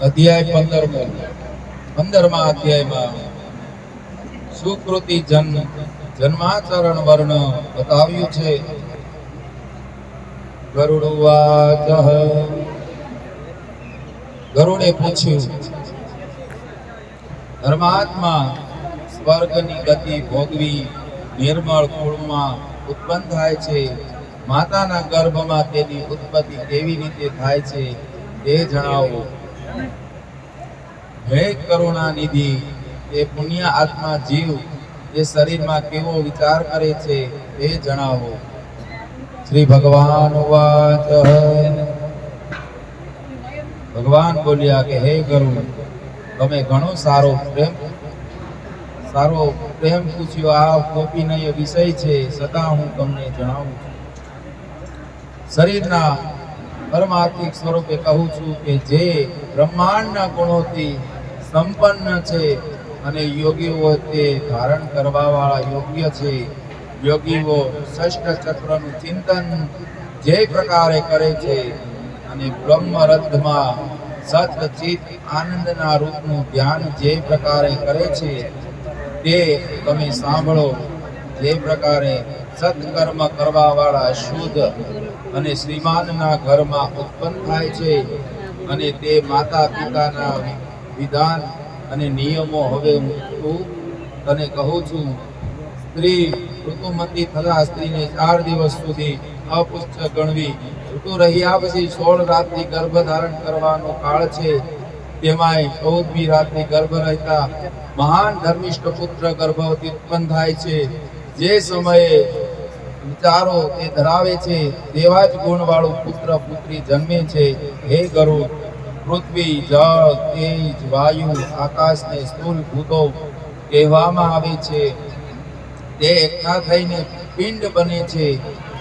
અધ્યાય પંદરમો. પંદરમા અધ્યાયમાં સુકૃતિ જન જન્માચરણ વર્ણ બતાવ્યું છે. ગરુડવાચ ગરુડે પૂછ્યું, ધર્માત્મા સ્વર્ગની ગતિ ભોગવી નિર્મળ કુળમાં ઉત્પન્ન થાય છે? માતાના ગર્ભમાં તેની ઉત્પત્તિ કેવી રીતે થાય છે? તે જણાવો. હે કરુણા નિધિ, એ પુણ્ય આત્મા જીવ, એ શરીરમાં કેવો વિચાર કરે છે એ જણાવો. શ્રી ભગવાન વાચ ભગવાન બોલ્યા કે, હે ગરુડ તમે ઘણો સારો પ્રેમ સારો પ્રેમ પૂછ્યો. આ ગોપીનય વિષય છે છતાં હું તમને જણાવું છું. શરીરના પરમાર્થિક સ્વરૂપે કહું છું કે જે બ્રહ્માંડના ગુણોથી સંપન્ન છે અને યોગીઓ તે ધારણ કરવા વાળા યોગ્ય છે. યોગીઓ ષષ્ઠ ચક્રનું ચિંતન જે પ્રકારે કરે છે અને બ્રહ્મરથમાં સત આનંદના રૂપનું ધ્યાન જે પ્રકારે કરે છે તે તમે સાંભળો. જે પ્રકારે સત્કર્મ કરવા વાળા શુદ્ધ અને શ્રીમાનના ઘરમાં ઉત્પન્ન થાય છે અને તે માતા પિતાના વિધાન અને નિયમો હવે હું તને કહું છું. સ્ત્રી ઋતુમતી થતા સ્ત્રીને ચાર દિવસ સુધી અપુષ્ટ ગણવી. ઋતુ રહ્યા પછી સોળ રાતની ગર્ભ ધારણ કરવાનો કાળ છે. તેમાંય ચૌદમી રાતની ગર્ભ રહેતા મહાન ધર્મિષ્ઠ પુત્ર ગર્ભવતી ઉત્પન્ન થાય છે. જે સમયે વિચારો તે ધરાવે છે, તેવા જ ગુણવાળું પુત્ર પુત્રી જન્મે છે. હે ગરુડ, પૃથ્વી, જળ, તેજ, વાયુ, આકાશને સ્થૂલ ભૂતો કહેવામાં આવે છે. તે એકઠા થઈને પિંડ બને છે.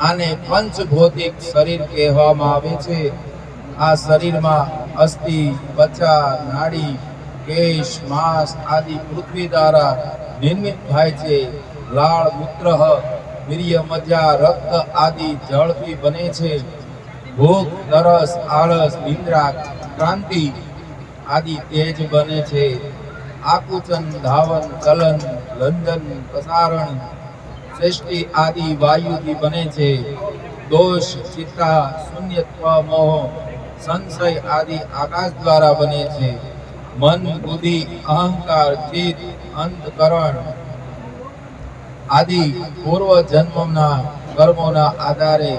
આને પંચભૌતિક શરીર કહેવામાં આવે છે. આ શરીરમાં અસ્થિ, ત્વચા, નાડી, કેશ, માંસ આદિ પૃથ્વી દ્વારા નિર્મિત થાય છે. લાળ, મૂત્ર વીર્ય મજા રક્ત આદિ જળથી બને છે. ભૂખ તરસ, આળસ, નિંદ્રા, ક્રાંતિ આદિ તેજ બને છે. આકુચન, ધાવન ચલન લંદન પ્રસારણ સૃષ્ટિ આદિ વાયુથી બને છે. દોષ, ચિત્તા શૂન્યત્વ મોહ, સંશય આદિ આકાશ દ્વારા બને છે. મન, બુદ્ધિ, અહંકાર, ચિત્ત, અંતકરણ આદિ પૂર્વ જન્મના કર્મોના આધારે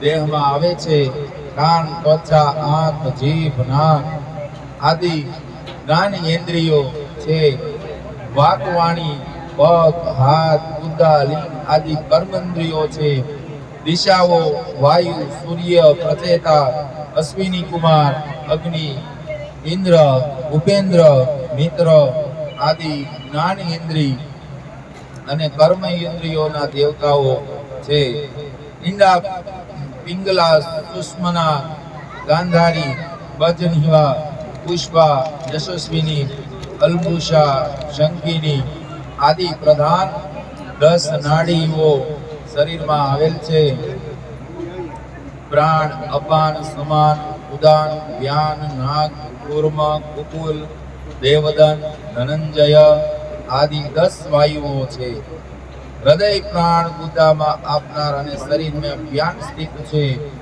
દેહમાં આવે છે. કાન ત્વચા, આંખ, જીભ, નાક આદિ જ્ઞાન ઇન્દ્રિયો છે. વાકવાણી, પગ, હાથ ઉદા લિંગ આદિ કર્મેન્દ્રિયો છે. દિશાઓ, વાયુ, સૂર્ય, પ્રચેતા, અશ્વિની કુમાર, અગ્નિ, ઇન્દ્ર, ઉપેન્દ્ર, મિત્ર આદિ જ્ઞાન ઇન્દ્રિય અને કર્મ ઇન્દ્રિયોના દેવતાઓ છે. ઈંડા, પિંગલા સુષ્મના ગાંધારી, બજનિવા, પુષ્પા, યશસ્વીની અલ્બુષા શંકિની આદિ પ્રધાન દસ નાડીઓ શરીરમાં આવેલ છે. પ્રાણ, અપાન, સમાન, ઉદાન વ્યાન નાગ, કુર્મ, કુકુલ, દેવદન, ધનંજય આદિ દસ વાયુઓ છે. હૃદય પ્રાણ ગુદામાં આપનાર અને શરીરમાં વ્યાન સ્થિત છે.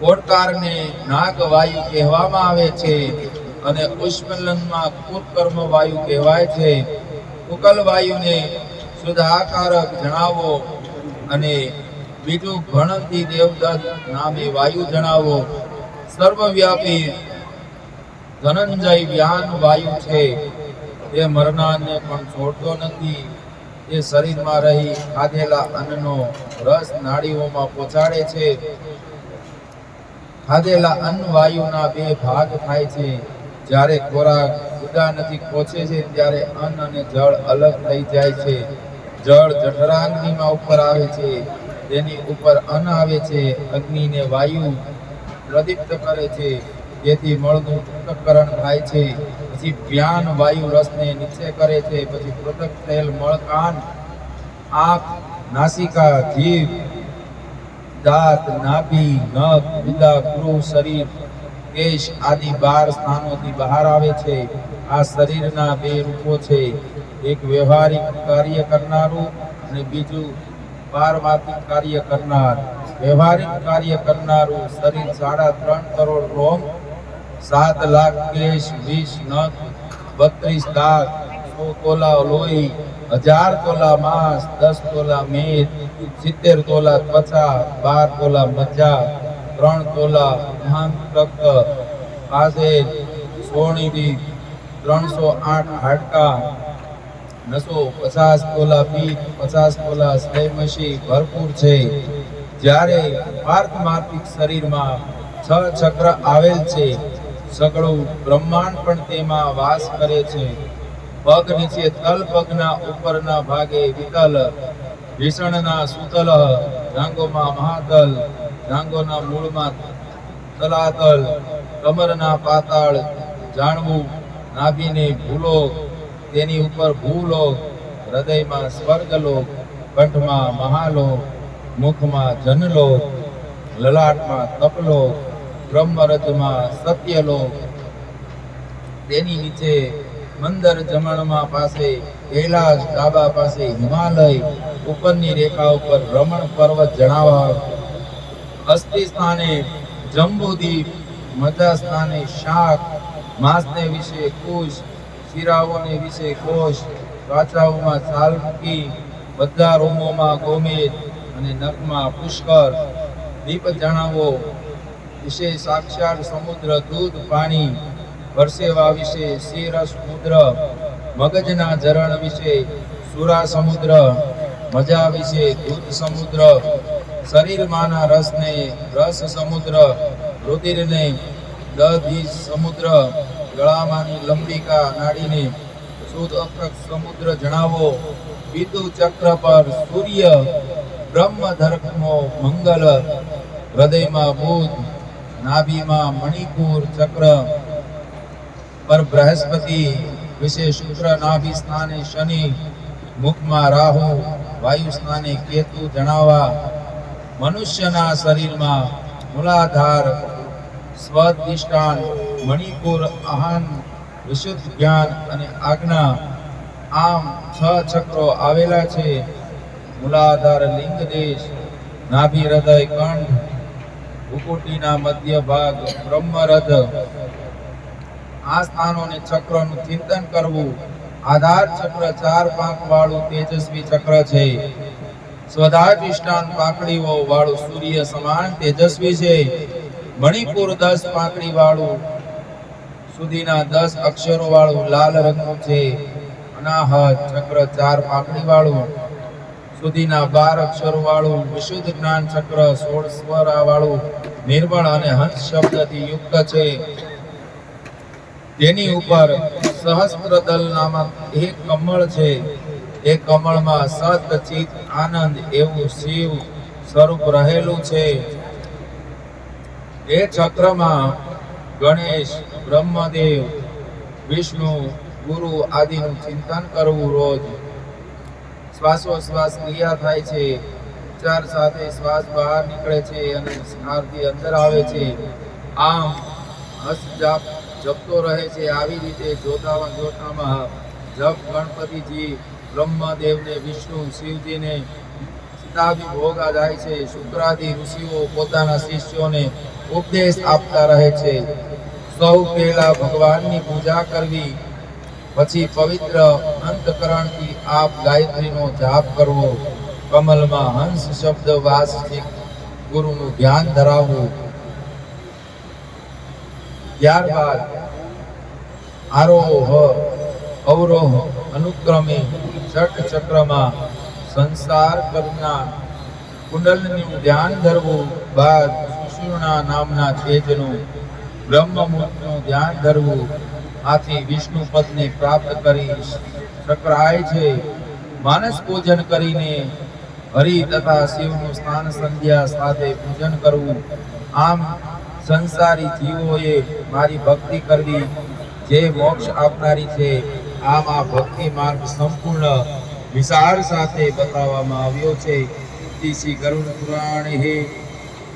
કોટકારને નાગ વાયુ કહેવામાં આવે છે અને ઉષ્મલનમાં કુકર્મ વાયુ કહેવાય છે. કુકલ વાયુને સુધાકારક જણાવો અને બીજું ગણતી દેવદત્ત નામે વાયુ જણાવો. સર્વવ્યાપી ધનંજય વ્યાન વાયુ છે. તે મરનારને પણ છોડતો નથી. એ શરીરમાં રહી ખાધેલા અન્નનો રસ નાડીઓમાં પહોંચાડે છે. ખાધેલા અન્ન વાયુના બે ભાગ થાય છે. જ્યારે ખોરાક ગુદા નજીક પહોંચે છે, ત્યારે અન્ન અને જળ અલગ થઈ જાય છે. જળ જઠરાગ્નિમાં ઉપર આવે છે. તેની ઉપર અન્ન આવે છે. અગ્નિને વાયુ પ્રદીપ્ત કરે છે. જેથી મળનું પૃથક્કરણ થાય છે. પછી જ્ઞાન વાયુ રસને નીચે કરે છે, પછી પૃથક થયેલ મળ કાન આંખ, નાસિકા, જીભ, દાંત, નાભી, નખ ઉદા ગૃહ, શરીર, કેશ આદિ બાર સ્થાનોથી બહાર આવે છે. આ શરીરના બે રૂપો છે. એક વ્યવહારિક કાર્ય કરનારું અને બીજું પારમાર્થિક કાર્ય કરનાર. વ્યવહારિક કાર્ય કરનારું શરીર સાડા ત્રણ કરોડ રોમ સાત લાખ કેશ, વીસ નખ, બત્રીસ દાંત સો તોલા લોહી, હજાર તોલા માંસ, દસ તોલા મેદ સિત્તેર તોલા ત્વચા, બાર તોલા મજ્જા, ત્રણ તોલા મહાન રક્ત પાસે સોણીથી ત્રણસો આઠ હાડકા, નસો પચાસ તોલા પીઠ, પચાસ તોલા સ્લેમશી ભરપૂર છે. જ્યારે પાર્થ માર્થિક શરીરમાં છ ચક્ર આવેલ છે સગળું બ્રહ્માંડ પણ તેમાં વાસ કરે છે. પગ નીચે તલ પગના ઉપરના ભાગે વિતલ ભીષણના સુતલ જાંગોમાં મહાતલ જાંગોના મૂળમાં તલાતલ, કમરના પાતાળ જાણવું, નાભીને ભૂલો, તેની ઉપર ભૂલોક હૃદયમાં સ્વર્ગલોક, કંઠમાં મહાલોક, મુખમાં જનલોક, લલાટમાં તપલોક બ્રહ્મરથમાં સત્યલોક. તેની નીચે મંદર જમણમાં પાસે કૈલાસ ડાબા પાસે હિમાલય, ઉપરની રેખા ઉપર રમણ પર્વત જણાવા અસ્થિ સ્થાને જંબુદીપ મજા સ્થાને શાક, માંસને વિશે કુશ શિરાઓને વિશે કોષ ત્વચાઓમાં ચાલકી બધા રોમોમાં ગોમેદ અને નખમાં પુષ્કર દીપ જણાવો. વિશે સાક્ષાત સમુદ્ર, દૂધ, પાણી પરસેવા વિશે શિરસ સમુદ્ર, મગજના ઝરણ વિશે સુરા સમુદ્ર, મજા વિશે દૂધ સમુદ્ર, શરીરમાંના રસને રસ સમુદ્ર, રુધિરને દધી સમુદ્ર, ગળામાંની લંબિકા નાડીને શુદ્ધ અક્ષ સમુદ્ર જણાવો. વિદુ ચક્ર પર સૂર્ય બ્રહ્મ ધર્મો મંગલ, હૃદયમાં બુધ નાભીમાં મણિપુર ચક્ર પર બૃહસ્પતિ વિશે શુક્ર નાભી સ્થાને શનિ, મુખમાં રાહુ, વાયુ સ્થાને કેતુ જણાવવા મનુષ્યના શરીરમાં મૂલાધાર સ્વધિષ્ઠાન મણિપુર આહન, વિશુદ્ધ જ્ઞાન અને આજ્ઞા આમ છ ચક્રો આવેલા છે. મૂલાધાર લિંગ દેશ નાભી હૃદય, કંઠ ભૂકુટીના મધ્ય ભાગ બ્રહ્મરથ. આ સ્થાનોને ચક્રનું ચિંતન કરવું. આધાર ચક્ર ચાર પાંખ વાળું તેજસ્વી ચક્ર છે. સ્વધાધિષ્ઠાન પાંખડીઓ વાળું સૂર્ય સમાન તેજસ્વી છે. મણિપુર દસ પાંખડી વાળું સુધીના દસ અક્ષરો વાળું લાલ રંગનું છે. અનાહત ચક્ર ચાર પાંખડી વાળું સુધીના બાર અક્ષર વાળું વિશુદ્ધ જ્ઞાન ચક્ર સોળ સ્વર વાળું નિર્મળ અને હંસ શબ્દથી યુક્ત છે. તેની ઉપર સહસ્ત્રદલ નામક એક કમળ છે. એ કમળમાં સત ચિત આનંદ એવું શિવ સ્વરૂપ રહેલું છે. એ ચક્રમાં ગણેશ, બ્રહ્મદેવ, વિષ્ણુ, ગુરુ આદિનું ચિંતન કરવું રોજ શ્વાસોશ્વાસ ક્રિયા થાય છે. ઉચ્ચાર સાથે શ્વાસ બહાર નીકળે છે અને સ્નારથી અંદર આવે છે. આમ હસ જાપ જપતો રહે છે. આવી રીતે જોતામાં જોતામાં જપ ગણપતિજી બ્રહ્માદેવને, વિષ્ણુ, શિવજીને સીતાભી ભોગા જાય છે. શુક્રાદિ ઋષિઓ પોતાના શિષ્યોને ઉપદેશ આપતા રહે છે. સૌ પહેલા ભગવાનની પૂજા કરવી પછી પવિત્ર અંતકરણથી આપ ગાયત્રીનો જાપ કરવો. કમલમાં હંસ શબ્દ વાસથી ગુરુનું ધ્યાન ધરાવવું. ત્યારબાદ આરોહ, અવરોહ, અનુક્રમે છઠ ચક્રમાં સંસાર કરનાર કુંડલનું ધ્યાન ધરવું, બાદ સુષુણા નામના તેજનું બ્રહ્મમુહૂર્તનું ધ્યાન ધરવું. આથી વિષ્ણુ પદને પ્રાપ્ત કરી શકરાય છે. માનસ પૂજન કરીને હરિ તથા શિવનું સ્નાન સંધ્યા સાથે પૂજન કરવું. આમ સંસારી જીવોએ મારી ભક્તિ કરવી. જે મોક્ષ આપનારી છે, આમ આ ભક્તિ માર્ગ સંપૂર્ણ વિચાર સાથે બતાવવામાં આવ્યો છે. શ્રી ગરુડ પુરાણ હે.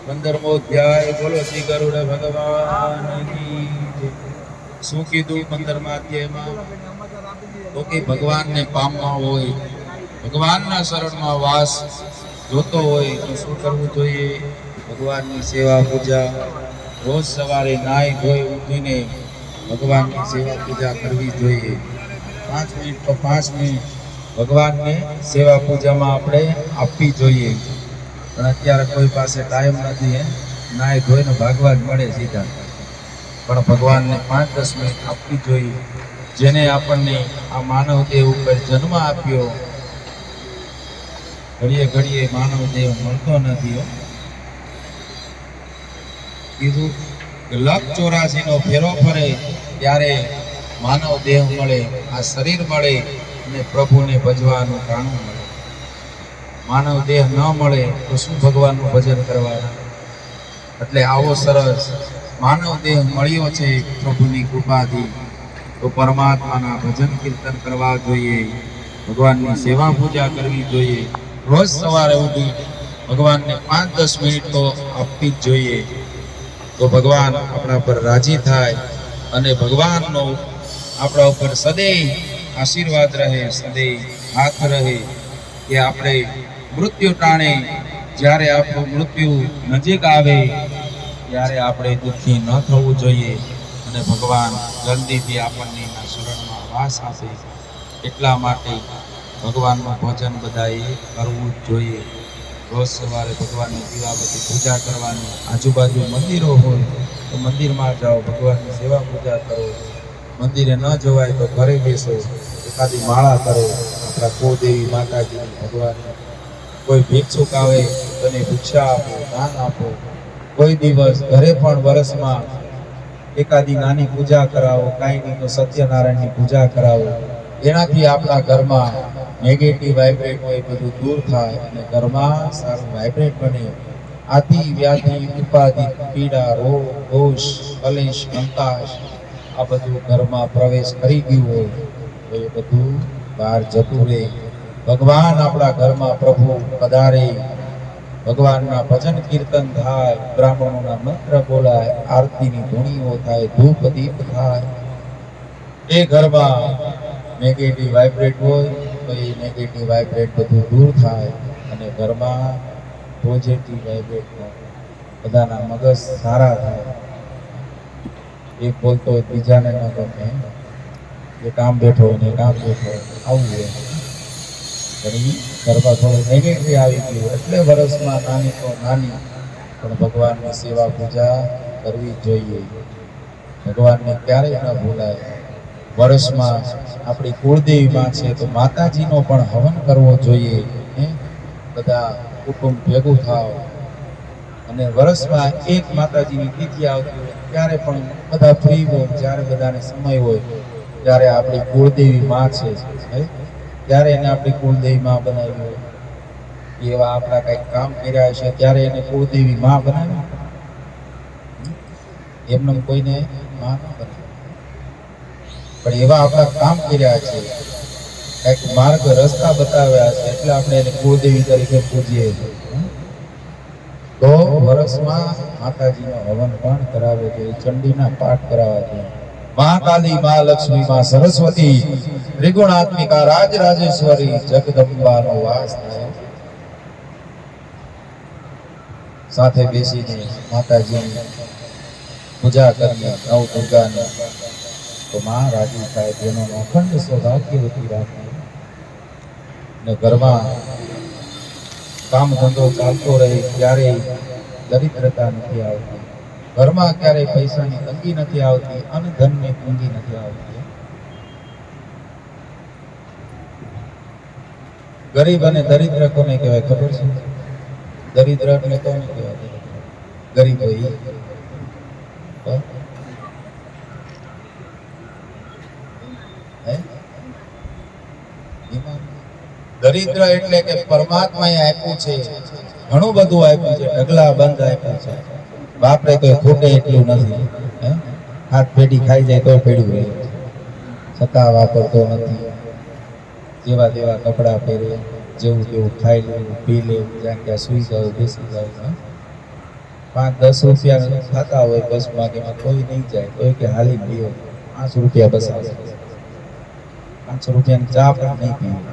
પંદરમો અધ્યાય, બોલો શ્રી ગરુડ ભગવાન. શું કીધું પંદરમા અધ્યાયમાં? તો કે ભગવાનને પામવા હોય, ભગવાનના શરણમાં વાસ જોતો હોય, તો શું કરવું જોઈએ? ભગવાનની સેવા પૂજા, રોજ સવારે નાહી ધોઈ ઉઠીને ભગવાનની સેવા પૂજા કરવી જોઈએ. પાંચ મિનિટ તો પાંચ મિનિટ ભગવાનને સેવા પૂજામાં આપણે આપવી જોઈએ. પણ અત્યારે કોઈ પાસે ટાઈમ નથી નાહી ધોઈને ભાગવા જ મળે સીધા. પણ ભગવાનને પાંચ દસ મિનિટ આપવી જોઈએ. જેને આપણને આ માનવ દેહ ઉપર જન્મ આપ્યો, ઘડીએ ઘડીએ માનવ દેહ મળતો નથી કીધું કે લખ ચોરાસી નો ફેરો ફરે ત્યારે માનવ દેહ મળે, આ શરીર મળે અને પ્રભુને ભજવાનું કાણું મળે. માનવ દેહ ન મળે તો શું ભગવાનનું ભજન કરવાનું? એટલે આવો સરસ માનવ દેહ મળ્યો છે પ્રભુની કૃપાથી. તો પરમાત્માના ભજન કીર્તન કરવા જોઈએ. ભગવાનની સેવા પૂજા કરવી જોઈએ. રોજ સવારે ઉઠી ભગવાનને પાંચ દસ મિનિટ તો આપવી જ જોઈએ. તો ભગવાન આપણા પર રાજી થાય અને ભગવાનનો આપણા ઉપર સદૈવ આશીર્વાદ રહે, સદૈવ હાથ રહે કે આપણે મૃત્યુ ટાણે. જ્યારે આપણું મૃત્યુ નજીક આવે ત્યારે આપણે દુઃખી ન થવું જોઈએ અને ભગવાન જલ્દીથી આપણને એના શરણમાં વાસ આપે. એટલા માટે ભગવાનનું ભજન બધાએ કરવું જ જોઈએ. રોજ સવારે ભગવાનની દીવાબત્તી પૂજા કરવાની, આજુબાજુ મંદિરો હોય, તો મંદિરમાં જાઓ, ભગવાનની સેવા પૂજા કરો. મંદિરે ન જવાય તો ઘરે બેસો, એકાદી માળા કરો. આપણા કોદેવી માતાજી ભગવાન કોઈ ભિક્ષુક આવે તો એને ભિક્ષા આપો, દાન આપો. કોઈ દિવસ ઘરે પણ વરસમાં એકાદી નાની પૂજા કરાવો, કાંઈ નહીં તો સત્યનારાયણની પૂજા કરાવો. એનાથી આપણા ઘરમાં નેગેટિવ વાઇબ્રેટ હોય, બધું દૂર થાય અને ઘરમાં સારું વાઇબ્રેટ બને. આથી વ્યાધિ, ઉપાધિ, પીડા, રોગ, દોષ, કલેશ કંકાશ આ બધું ઘરમાં પ્રવેશ કરી ગયું હોય તો એ બધું બહાર જતું રહે. ભગવાન આપણા ઘરમાં પ્રભુ પધારે. ભગવાનના ભજન કીર્તન થાય, બ્રાહ્મણોના મંત્ર બોલાય, આરતીની ધૂણીઓ થાય, ધૂપ દીપ થાય. એ ઘરમાં નેગેટિવ વાઇબ્રેટ હોય, તો એ નેગેટિવ વાઇબ્રેટ બધું દૂર થાય અને ઘરમાં પોઝિટિવ વાઇબ્રેટ થાય. બધાના મગજ સારા થાય. એક બોલતો હોય બીજાને ન ગમે. એ કામ બેઠો હોય ને એ કામ બેઠો હોય, આવું હોય. ઘરમાં થોડું નેગેટિવ આવી ગયું એટલે વર્ષમાં નાની તો નાની, પણ ભગવાનની સેવા પૂજા કરવી જોઈએ ભગવાનને ક્યારેય ન ભૂલાય વર્ષમાં આપણી કુળદેવી માં છે, તો માતાજીનો પણ હવન કરવો જોઈએ, હે? બધા કુટુંબ ભેગું થાવ અને વર્ષમાં એક માતાજીની તિથિ આવતી હોય, ત્યારે પણ બધા ફ્રી હોય, જ્યારે બધાને સમય હોય, ત્યારે આપણી કુળદેવી માં છે? ત્યારે એને આપણી કુળદેવી માં બનાવી હોય એવા આપણા કંઈક કામ કર્યા છે, ત્યારે એને કુળદેવી માં બનાવી. એમને કોઈને માં ન બનાવી. પણ એવા આપણા કામ કર્યા છે, કંઈક માર્ગ રસ્તા બતાવ્યા છે, એટલે આપણે એને કુળદેવી તરીકે પૂજીએ છીએ? તો વર્ષમાં માતાજીનો હવન પણ કરાવે છે ચંડીના પાઠ કરાવવા છે. મહાકાલી મા લક્ષ્મી મા સરસ્વતી, ત્રિગુણાત્મિકા રાજ રાજેશ્વરી જગદંબાનો વાસ થાય. સાથે બેસીને માતાજીની પૂજા કરીએ નવ દુર્ગાની. તો માં રાજી થાય, તેનો અખંડ સૌભાગ્યવતી રાખે ને ઘરમાં કામ ધંધો ચાલતો રહે, ક્યારેય દરિદ્રતા નથી આવતી. ઘરમાં ક્યારેય પૈસાની તંગી નથી આવતી અને ધનની તંગી નથી આવતી. ગરીબ અને દરિદ્ર કોને કહેવાય ખબર છે? દરિદ્ર એટલે કોને કહેવાય? ગરીબ હોય. દરિદ્ર એટલે કે પરમાત્માએ આપ્યું છે. ઘણું બધું આપ્યું છે. ઢગલા બંધ આપ્યું છે. બાપરે કોઈ ખૂટે એટલું નથી? હાથ પેઢી ખાઈ જાય તો પેઢું રહે. છતાં વાપરતો નથી. જેવા તેવા કપડાં પહેરે, જેવું તેવું ખાઈ લેવું પી લેવું જ્યાં ક્યાં સુઈ જાવ બેસી જાવ પાંચ દસ રૂપિયા થતા હોય બસમાં કે કોઈ નહીં જાય કોઈ કે હાલી પીઓ. પાંચ રૂપિયા બસ આવે. પાંચ રૂપિયાની ચા પણ નહીં પીવું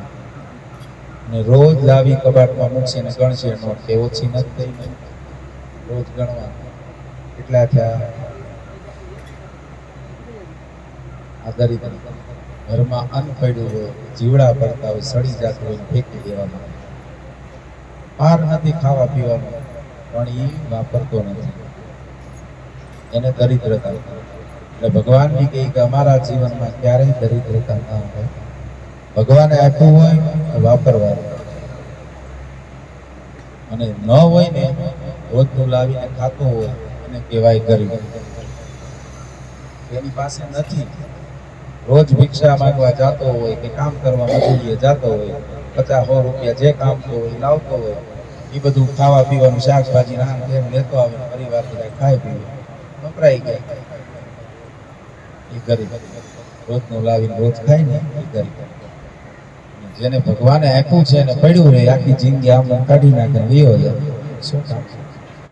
અને રોજ લાવી કબાટમાં મૂકશે ને ગણશે નોટ, કે ઓછી નથી થઈ. રોજ ગણવા કેટલા થયા? આધારિત ઘરમાં અન્ન પડ્યું હોય, જીવડા ભરતા હોય, સડી જતું હોય, ફેંકી દેવાનું પાર નથી ખાવા પીવાનું, પણ એ વાપરતો નથી. એને દરિદ્રતા. એટલે ભગવાન બી કહે કે અમારા જીવનમાં ક્યારેય દરિદ્રતા ના હોય. ભગવાને આપ્યું હોય તો વાપરવાનું. અને ન હોય ને રોજનું લાવીને ખાતો હોય એને કહેવાય ગરીબ. એની પાસે નથી. રોજ ભિક્ષા માંગવા જતો હોય કે કામ કરવા મજૂરીએ જતો હોય, પચાસ સો રૂપિયા જે કામતો હોય લાવતો હોય, એ બધું ખાવા પીવાનું શાકભાજી નામ તેમ લેતો આવે ને પરિવાર બધા ખાઈ પીવે વપરાઈ ગયા. એ ગરીબ. રોજનું લાવીને રોજ ખાય ને એ ગરીબ. જેને ભગવાને આપ્યું છે ને પડ્યું રહે આખી જિંદગી આમ કાઢી નાખે વિયો શું કામ?